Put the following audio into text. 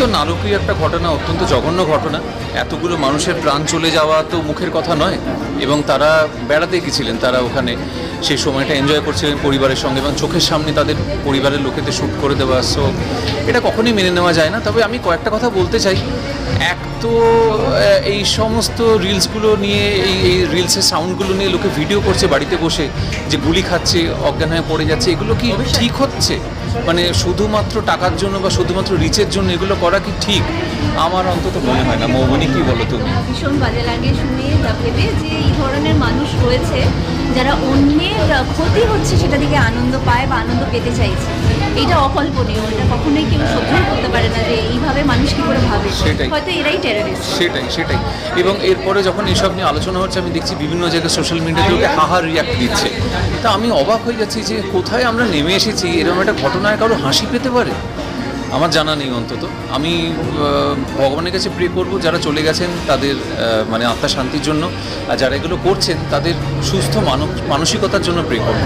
অত্যন্ত নারকীয় একটা ঘটনা, অত্যন্ত জঘন্য ঘটনা। এতগুলো মানুষের প্রাণ চলে যাওয়া তো মুখের কথা নয়, এবং তারা বেড়াতে গেছিলেন, তারা ওখানে। সেই সময়টা এনজয় করছিলেন পরিবারের সঙ্গে, এবং চোখের সামনে তাদের পরিবারের লোকেদের শ্যুট করে দেওয়া। সো এটা কখনোই মেনে নেওয়া যায় না। তবে আমি কয়েকটা কথা বলতে চাই। এক তো এই সমস্ত রিলসগুলো নিয়ে, এই এই রিলসের সাউন্ডগুলো নিয়ে লোকে ভিডিও করছে বাড়িতে বসে, যে গুলি খাচ্ছে, অজ্ঞান হয়ে পড়ে যাচ্ছে, এগুলো কি ঠিক হচ্ছে? মানে শুধুমাত্র টাকার জন্য বা শুধুমাত্র রিচের জন্য এগুলো করা কি ঠিক? আমার অন্তত মনে হয় না। মৌবনি, কি বলো তুমি? ভীষণ বাজে লাগে শুনে যে এই ধরনের মানুষ রয়েছে। যারা অন্যের ক্ষতি হচ্ছে সেটা থেকে আনন্দ পায় বা আনন্দ পেতে চাইছে। এটা অকল্পনীয় এটা কখনোই কেউ সহ্যই করতে পারে না যে এইভাবে মানুষ কি করে ভাবে। হয়তো এরাই টেরারিস্ট সেটাই সেটাই। এবং এরপরে যখন এসব নিয়ে আলোচনা হচ্ছে আমি দেখছি বিভিন্ন জায়গায় সোশ্যাল মিডিয়াতে হাহার রিয়াক্ট দিচ্ছে। তা আমি অবাক হয়ে যাচ্ছি যে কোথায় আমরা নেমে এসেছি? এরকম একটা ঘটনায় কারও হাসি পেতে পারে? আমার জানা নেই অন্তত। আমি ভগবানের কাছে প্রে করব, যারা চলে গেছেন তাদের মানে আত্মা শান্তির জন্য, আর যারা এগুলো করছেন তাদের সুস্থ মানব, মানসিকতার জন্য প্রে করব।